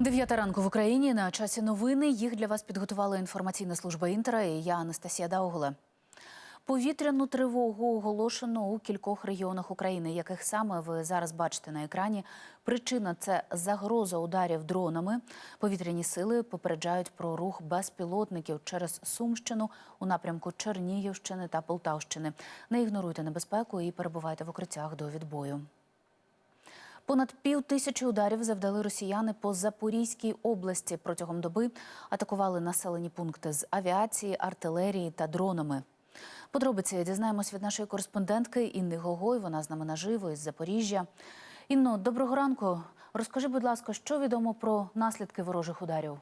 Дев'ята ранку в Україні на часі новини. Їх для вас підготувала інформаційна служба інтера. І я Анастасія Даугуле. Повітряну тривогу оголошено у кількох регіонах України, яких саме ви зараз бачите на екрані. Причина це загроза ударів дронами. Повітряні сили попереджають про рух безпілотників через Сумщину у напрямку Чернігівщини та Полтавщини. Не ігноруйте небезпеку і перебувайте в укриттях до відбою. Понад пів тисячі ударів завдали росіяни по Запорізькій області протягом доби. Атакували населені пункти з авіації, артилерії та дронами. Подробиці дізнаємось від нашої кореспондентки Інни Гогой. Вона з нами наживо із Запоріжжя. Інно, доброго ранку. Розкажи, будь ласка, що відомо про наслідки ворожих ударів?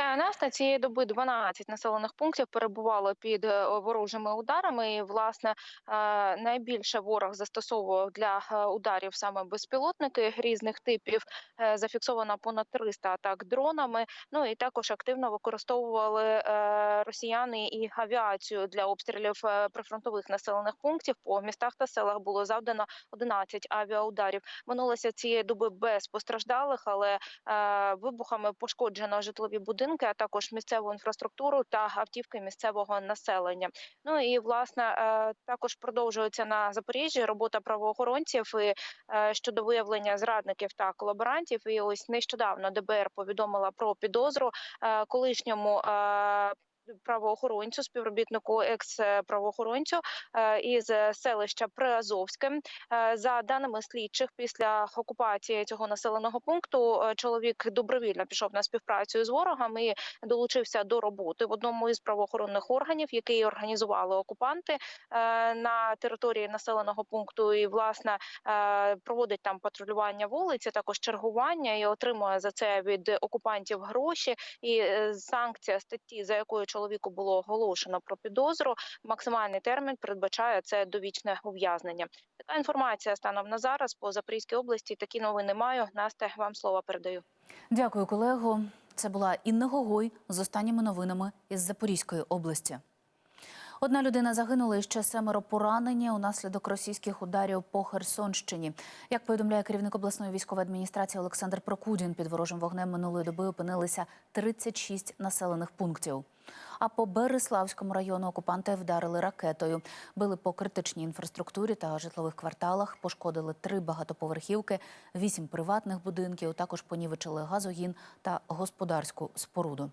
Нас на цієї доби 12 населених пунктів перебувало під е, ворожими ударами. І власне е, найбільше ворог застосовував для е, ударів саме безпілотники різних типів. Зафіксовано понад 300 атак дронами. Ну і також активно використовували росіяни і авіацію для обстрілів прифронтових населених пунктів. По містах та селах було завдано 11 авіаударів. Минулося цієї доби без постраждалих, але вибухами пошкоджено житлові будинки, а також місцеву інфраструктуру та автівки місцевого населення. Ну і власне е, також продовжується на Запоріжжі робота правоохоронців і, е, щодо виявлення зрадників та колаборантів. І ось нещодавно ДБР повідомила про підозру е, колишньому. Е, Правоохоронцю, співробітнику екс-правоохоронцю е, із селища Приазовське. Е, За даними слідчих, після окупації цього населеного пункту е, чоловік добровільно пішов на співпрацю з ворогом і долучився до роботи в одному із правоохоронних органів, який організували окупанти е, на території населеного пункту. І власне е, проводить там патрулювання вулиць, а також чергування і отримує за це від окупантів гроші. І е, санкція статті, за якою чоловіку було оголошено про підозру, максимальний термін передбачає це довічне ув'язнення. Така інформація станом на зараз по Запорізькій області. Такі новини маю. Насте, вам слово передаю. Дякую, колего. Це була Інна Гогой з останніми новинами із Запорізької області. Одна людина загинула і ще семеро поранені унаслідок російських ударів по Херсонщині. Як повідомляє керівник обласної військової адміністрації Олександр Прокудін, під ворожим вогнем минулої доби опинилися 36 населених пунктів. А по Береславському району окупанти вдарили ракетою, били по критичній інфраструктурі та житлових кварталах, пошкодили три багатоповерхівки, вісім приватних будинків. Також понівечили газогін та господарську споруду.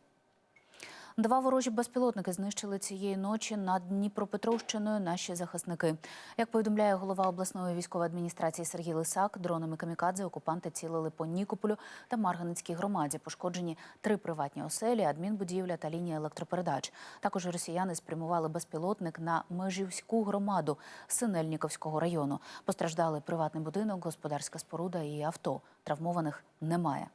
Два ворожі безпілотники знищили цієї ночі над Дніпропетровщиною наші захисники. Як повідомляє голова обласної військової адміністрації Сергій Лисак, дронами камікадзе окупанти цілили по Нікополю та Марганецькій громаді. Пошкоджені три приватні оселі, адмінбудівля та лінія електропередач. Також росіяни спрямували безпілотник на Межівську громаду Синельніковського району. Постраждали приватний будинок, господарська споруда і авто. Травмованих немає.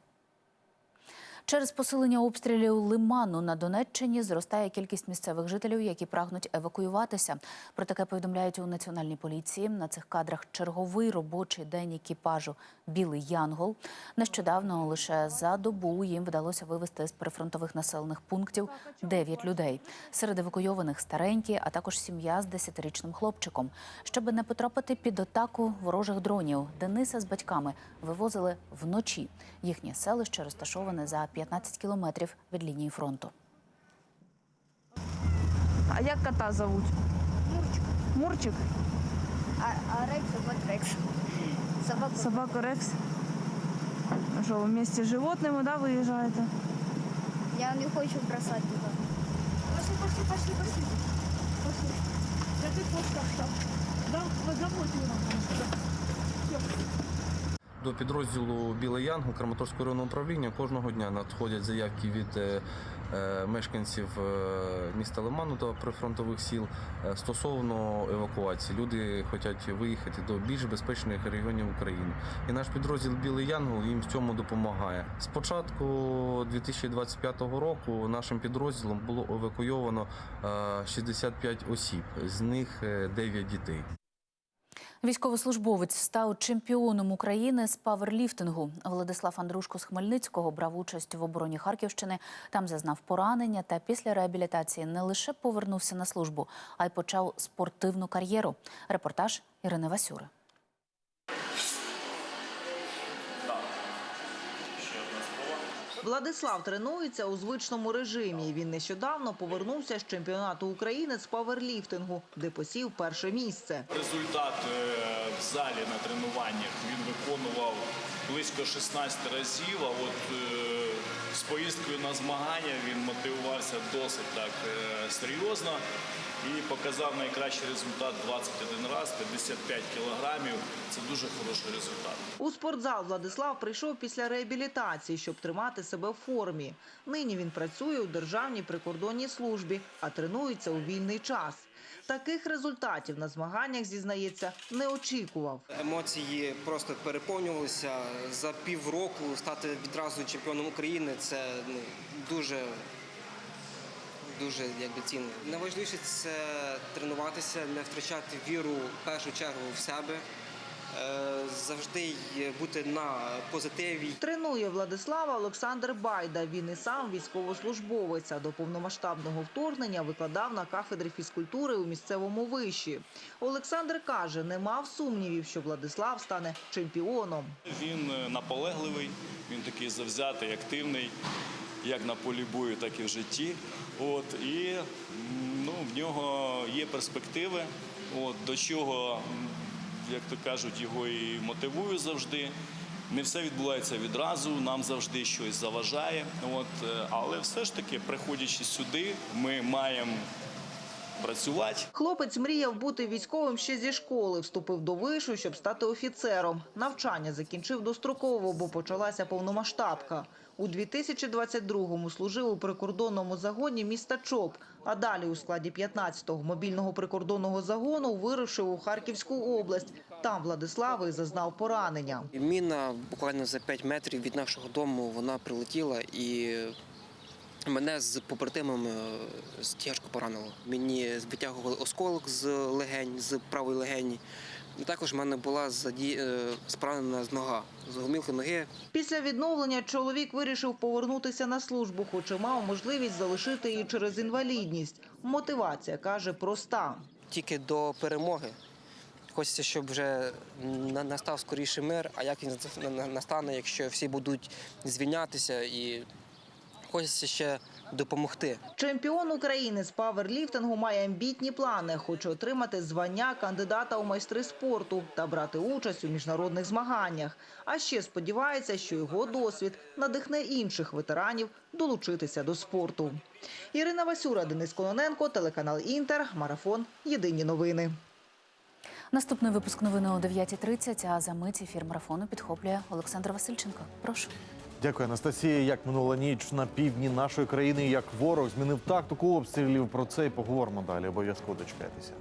Через посилення обстрілів лиману на Донеччині зростає кількість місцевих жителів, які прагнуть евакуюватися. Про таке повідомляють у національній поліції. На цих кадрах черговий робочий день екіпажу Білий Янгол. Нещодавно лише за добу їм вдалося вивезти з прифронтових населених пунктів 9 людей. Серед евакуйованих старенькі, а також сім'я з 10-річним хлопчиком. Щоби не потрапити під атаку ворожих дронів, Дениса з батьками вивозили вночі. Їхнє селище розташоване за 15 кілометрів від лінії фронту. А як кота зовуть? Мурчик. Мурчик? А, а Рекс вот Рекс. Собака. Собака Рекс. Ну Що, ви вместе з животними, да, виїжджаєте? Я не хочу бросать туда. Пошли, пошли, пошли, пошли. Пошли. Я ты просто там. Да, вот замотили нам. До підрозділу Білий Янгол Краматорського районного управління кожного дня надходять заявки від е, е, мешканців е, міста Лиману та прифронтових сіл стосовно евакуації. Люди хочуть виїхати до більш безпечних регіонів України. І наш підрозділ Білий Янгол їм в цьому допомагає. З початку 2025 року нашим підрозділом було евакуйовано е, 65 осіб, з них е, 9 дітей. Військовослужбовець став чемпіоном України з паверліфтингу. Владислав Андрушко з Хмельницького брав участь в обороні Харківщини. Там зазнав поранення та після реабілітації не лише повернувся на службу, а й почав спортивну кар'єру. Репортаж Ірини Васюри. Владислав тренується у звичному режимі. Він нещодавно повернувся з чемпіонату України з паверліфтингу, де посів перше місце. Результат е, в залі на тренуваннях він виконував близько 16 разів. А от е, поїздкою на змагання він мотивувався досить так е, серйозно і показав найкращий результат 21 раз, 55 кілограмів. Це дуже хороший результат. У спортзал Владислав прийшов після реабілітації, щоб тримати себе в формі. Нині він працює у державній прикордонній службі, а тренується у вільний час. Таких результатів на змаганнях зізнається не очікував. Емоції просто переповнювалися. За півроку стати відразу чемпіоном України це ну, дуже, дуже якби, цінно. Найважливіше це тренуватися, не втрачати віру в першу чергу в себе, завжди бути на позитиві. Тренує Владислава Олександр Байда. Він і сам військовослужбовець. а До повномасштабного вторгнення викладав на кафедрі фізкультури у місцевому виші. Олександр каже, не мав сумнівів, що Владислав стане чемпіоном. Він е, наполегливий, він такий завзятий, активний, як на полі бою, так і в житті. От, і ну, в нього є перспективи, от, до чого, як то кажуть, його і мотивую завжди. Не все відбувається відразу, нам завжди щось заважає. От, е, але все ж таки, приходячи сюди, ми маємо працювати. Хлопець мріяв бути військовим ще зі школи. Вступив до вишу, щоб стати офіцером. Навчання закінчив достроково, бо почалася повномасштабка. У 2022-му служив у прикордонному загоні міста Чоп. А далі у складі 15-го мобільного прикордонного загону вирушив у Харківську область. Там Владислав і зазнав поранення. Міна буквально за 5 метрів від нашого дому вона прилетіла і мене з побратимами е, тяжко поранило. Мені витягували осколок з легень, з правої легені. Також в мене була е, спранена нога з гомілки ноги. Після відновлення чоловік вирішив повернутися на службу, хоч і мав можливість залишити її через інвалідність. Мотивація, каже, проста. Тільки до перемоги. Хочеться, щоб вже настав скоріше мир, а як він на- на- настане, якщо всі будуть звільнятися і хочеться ще допомогти. Чемпіон України з паверліфтингу має амбітні плани. Хоче отримати звання кандидата у майстри спорту та брати участь у міжнародних змаганнях. А ще сподівається, що його досвід надихне інших ветеранів долучитися до спорту. Ірина Васюра, Денис Кононенко, телеканал Інтер, марафон. Єдині новини. Наступний випуск новини о 9.30, а за мить ефір марафону підхоплює Олександр Васильченко. Прошу. Дякую, Анастасія. Як минула ніч на півдні нашої країни, як ворог змінив тактику обстрілів. Про це і поговоримо далі. Обов'язково дочекайтеся.